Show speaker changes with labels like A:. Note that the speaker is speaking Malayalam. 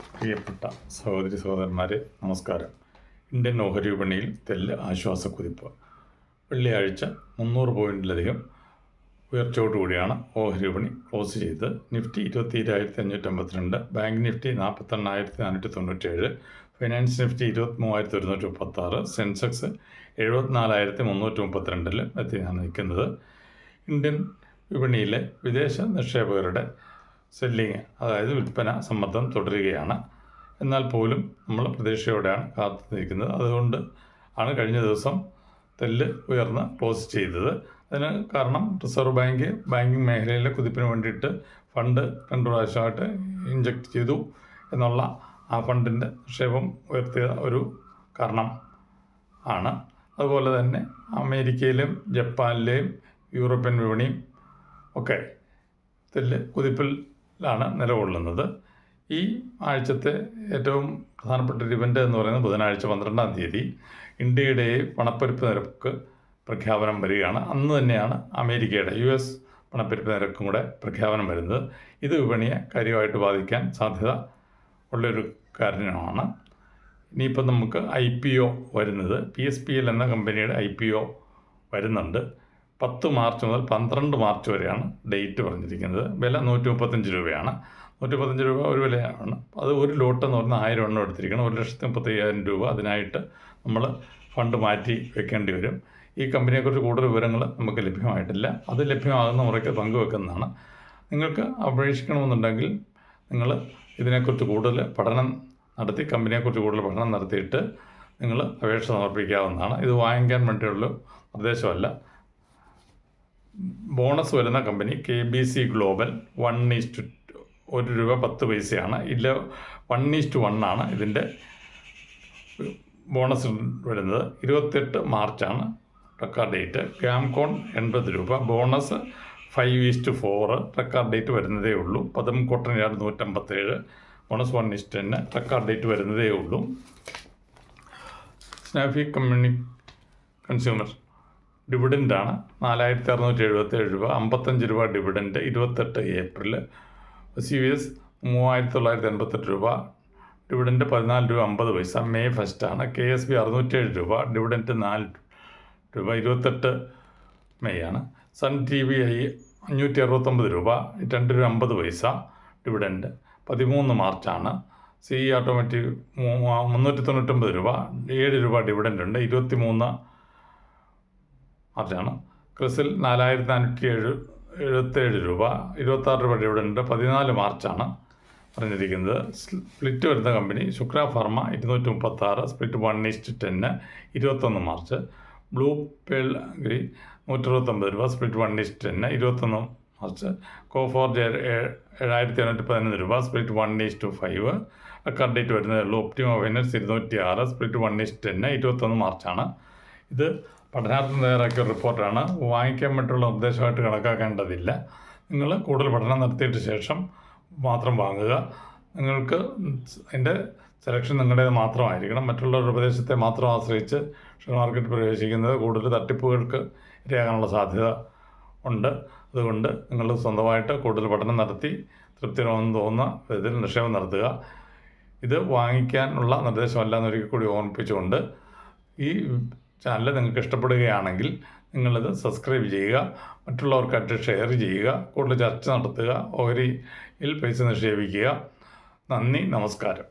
A: പ്രിയപ്പെട്ട സഹോദരി സഹോദരന്മാരെ നമസ്കാരം. ഇന്ത്യൻ ഓഹരി വിപണിയിൽ തെല്ല് ആശ്വാസ കുതിപ്പ് വെള്ളിയാഴ്ച മുന്നൂറ് പോയിന്റിലധികം ഉയർച്ചയോടുകൂടിയാണ് ഓഹരി വിപണി ക്ലോസ് ചെയ്തത്. നിഫ്റ്റി ഇരുപത്തി ഏഴായിരത്തി അഞ്ഞൂറ്റമ്പത്തിരണ്ട് ബാങ്ക് നിഫ്റ്റി നാൽപ്പത്തെണ്ണായിരത്തി നാനൂറ്റി തൊണ്ണൂറ്റേഴ് ഫിനാൻസ് നിഫ്റ്റി ഇരുപത്തി മൂവായിരത്തി ഒരുന്നൂറ്റി മുപ്പത്താറ് സെൻസെക്സ് എഴുപത്തിനാലായിരത്തി മുന്നൂറ്റി മുപ്പത്തിരണ്ടിൽ എത്തിയാണ് നിൽക്കുന്നത്. ഇന്ത്യൻ വിപണിയിലെ വിദേശ നിക്ഷേപകരുടെ സെല്ലിങ് അതായത് വിൽപ്പന സമ്മർദ്ദം തുടരുകയാണ്. എന്നാൽ പോലും നമ്മൾ പ്രതീക്ഷയോടെയാണ് കാത്തു നിൽക്കുന്നത് അതുകൊണ്ട് ആണ് കഴിഞ്ഞ ദിവസം തെല്ല് ഉയർന്ന് ക്ലോസ് ചെയ്തത്. അതിന് കാരണം റിസർവ് ബാങ്ക് ബാങ്കിങ് മേഖലയിലെ കുതിപ്പിന് വേണ്ടിയിട്ട് ഫണ്ട് രണ്ട് പ്രാവശ്യമായിട്ട് ഇഞ്ചക്ട് ചെയ്തു എന്നുള്ള ആ ഫണ്ടിന്റെ നിക്ഷേപം ഉയർത്തിയ ഒരു കാരണം ആണ്. അതുപോലെ തന്നെ അമേരിക്കയിലും ജപ്പാനിലെയും യൂറോപ്യൻ വിപണിയും ഒക്കെ തെല്ല് കുതിപ്പിലാണ് നിലകൊള്ളുന്നത്. ഈ ആഴ്ചത്തെ ഏറ്റവും പ്രധാനപ്പെട്ട ഒരു ഇവന്റ് എന്ന് പറയുന്നത് ബുധനാഴ്ച പന്ത്രണ്ടാം തീയതി ഇന്ത്യയുടെ പണപ്പെരുപ്പ് നിരക്ക് പ്രഖ്യാപനം വരികയാണ്. അന്ന് തന്നെയാണ് അമേരിക്കയുടെ യു എസ് പണപ്പെരുപ്പ് നിരക്കും കൂടെ പ്രഖ്യാപനം വരുന്നത്. ഇത് വിപണിയെ കാര്യമായിട്ട് ബാധിക്കാൻ സാധ്യത ഉള്ളൊരു കാരണമാണ്. ഇനിയിപ്പം നമുക്ക് ഐ പി ഒ വരുന്നത്. പി എസ് പി എൽ എന്ന കമ്പനിയുടെ ഐ പി ഒ വരുന്നുണ്ട്. പത്ത് മാർച്ച് മുതൽ പന്ത്രണ്ട് മാർച്ച് വരെയാണ് ഡേറ്റ് പറഞ്ഞിരിക്കുന്നത്. വില നൂറ്റി മുപ്പത്തഞ്ച് രൂപയാണ്. നൂറ്റി മുപ്പത്തഞ്ച് രൂപ ഒരു വിലയാണ്. അത് ഒരു ലോട്ട് എന്ന് പറഞ്ഞാൽ ആയിരം എണ്ണം എടുത്തിരിക്കണം. ഒരു ലക്ഷത്തി മുപ്പത്തി അയ്യായിരം രൂപ അതിനായിട്ട് നമ്മൾ ഫണ്ട് മാറ്റി വെക്കേണ്ടി വരും. ഈ കമ്പനിയെക്കുറിച്ച് കൂടുതൽ വിവരങ്ങൾ നമുക്ക് ലഭ്യമായിട്ടില്ല. അത് ലഭ്യമാകുന്ന മുറയ്ക്ക് പങ്കുവെക്കുന്നതാണ്. നിങ്ങൾക്ക് അപേക്ഷിക്കണമെന്നുണ്ടെങ്കിൽ നിങ്ങൾ ഇതിനെക്കുറിച്ച് കൂടുതൽ പഠനം നടത്തി കമ്പനിയെക്കുറിച്ച് കൂടുതൽ പഠനം നടത്തിയിട്ട് നിങ്ങൾ അപേക്ഷ സമർപ്പിക്കാവുന്നതാണ്. ഇത് വാങ്ങിക്കാൻ വേണ്ടിയുള്ള നിർദ്ദേശമല്ല. ബോണസ് വരുന്ന company K B C global one is to ഒരു രൂപ പത്ത് പൈസയാണ്. ഇല്ല വൺ ഈസ്റ്റ് വൺ ആണ് ഇതിന്റെ ബോണസ് വരുന്നത്. ഇരുപത്തെട്ട് മാർച്ചാണ് റെക്കാർഡ് ഡേറ്റ് ക്യാംകോൺ എൺപത് രൂപ. Bonus five is to four record date വരുന്നതേ ഉള്ളൂ. പദം കോട്ടനാട് നൂറ്റമ്പത്തേഴ്. Bonus one is to ten record date വരുന്നതേ ഉള്ളൂ. സ്നാഫി കമ്മ്യൂണി കൺസ്യൂമർ ഡിവിഡന്റാണ് നാലായിരത്തി അറുന്നൂറ്റി എഴുപത്തേഴ് രൂപ. അമ്പത്തഞ്ച് രൂപ ഡിവിഡന്റ് ഇരുപത്തെട്ട് ഏപ്രിൽ സി വി എസ് മൂവായിരത്തി തൊള്ളായിരത്തി എൺപത്തെട്ട് രൂപ. ഡിവിഡന്റ് പതിനാല് രൂപ അമ്പത് പൈസ. മെയ് ഫസ്റ്റാണ് കെ എസ് ബി അറുന്നൂറ്റേഴ് രൂപ. ഡിവിഡന്റ് നാല് രൂപ. ഇരുപത്തെട്ട് മെയ് ആണ്. സൺ ടി വി ഐ അഞ്ഞൂറ്റി അറുപത്തൊമ്പത് രൂപ. രണ്ട് രൂപ അമ്പത് പൈസ ഡിവിഡന്റ് പതിമൂന്ന് മാർച്ചാണ് സി ഇ ഓട്ടോമാറ്റിക് മുന്നൂറ്റി തൊണ്ണൂറ്റൊമ്പത് രൂപ. ഏഴ് രൂപ ഡിവിഡന്റ് ഉണ്ട്. ഇരുപത്തി മൂന്ന് മാർച്ചാണ് ക്രിസിൽ നാലായിരത്തി നാനൂറ്റി ഏഴ് എഴുപത്തേഴ് രൂപ ഇരുപത്താറ് രൂപ ഡിവിഡന്റ് പതിനാല് മാർച്ചാണ് പറഞ്ഞിരിക്കുന്നത്. സ്പ്ലിറ്റ് വരുന്ന കമ്പനി ശുക്ര ഫാർമ ഇരുന്നൂറ്റി മുപ്പത്താറ് split one is to ten ഇരുപത്തൊന്ന് മാർച്ച്. ബ്ലൂ പേൾ ഗ്രീ നൂറ്ററുപത്തൊമ്പത് രൂപ split one is to ten ഇരുപത്തൊന്ന് മാർച്ച്. കോഫോർജ് ഏഴായിരത്തി എണ്ണൂറ്റി പതിനൊന്ന് രൂപ split one is to five. Record date വരുന്നതേ ഉള്ളൂ. ഒപ്റ്റിമോ ഫൈനൽസ് ഇരുന്നൂറ്റി ആറ് സ്പ്ലിറ്റ് വൺ ഈസ്റ്റ് ടെന്ന് ഇരുപത്തൊന്ന് മാർച്ചാണ്. ഇത് പഠനാർത്ഥം തയ്യാറാക്കിയ റിപ്പോർട്ടാണ്. വാങ്ങിക്കാൻ വേണ്ടിയുള്ള നിർദ്ദേശമായിട്ട് കണക്കാക്കേണ്ടതില്ല. നിങ്ങൾ കൂടുതൽ പഠനം നടത്തിയിട്ട് ശേഷം മാത്രം വാങ്ങുക. നിങ്ങൾക്ക് അതിന്റെ സെലക്ഷൻ നിങ്ങളുടേത് മാത്രമായിരിക്കണം. മറ്റുള്ളവരുടെ ഉപദേശത്തെ മാത്രം ആശ്രയിച്ച് ഷെയർ മാർക്കറ്റ് പ്രവേശിക്കുന്നത് കൂടുതൽ തട്ടിപ്പുകൾക്ക് ഇരയാകാനുള്ള സാധ്യത ഉണ്ട്. അതുകൊണ്ട് നിങ്ങൾ സ്വന്തമായിട്ട് കൂടുതൽ പഠനം നടത്തി തൃപ്തികരമെന്ന് തോന്നുന്ന വിധത്തിൽ നിക്ഷേപം നടത്തുക. ഇത് വാങ്ങിക്കാനുള്ള നിർദ്ദേശമല്ല എന്നൊരിക്കൽ കൂടി ഓർമ്മിപ്പിച്ചുകൊണ്ട് ഈ ചാനൽ നിങ്ങൾക്ക് ഇഷ്ടപ്പെടുകയാണെങ്കിൽ നിങ്ങളിത് സബ്സ്ക്രൈബ് ചെയ്യുക മറ്റുള്ളവർക്കായിട്ട് ഷെയർ ചെയ്യുക കൂടുതൽ ചർച്ച നടത്തുക ഓഹരിയിൽ പൈസ നിക്ഷേപിക്കുക. നന്ദി നമസ്കാരം.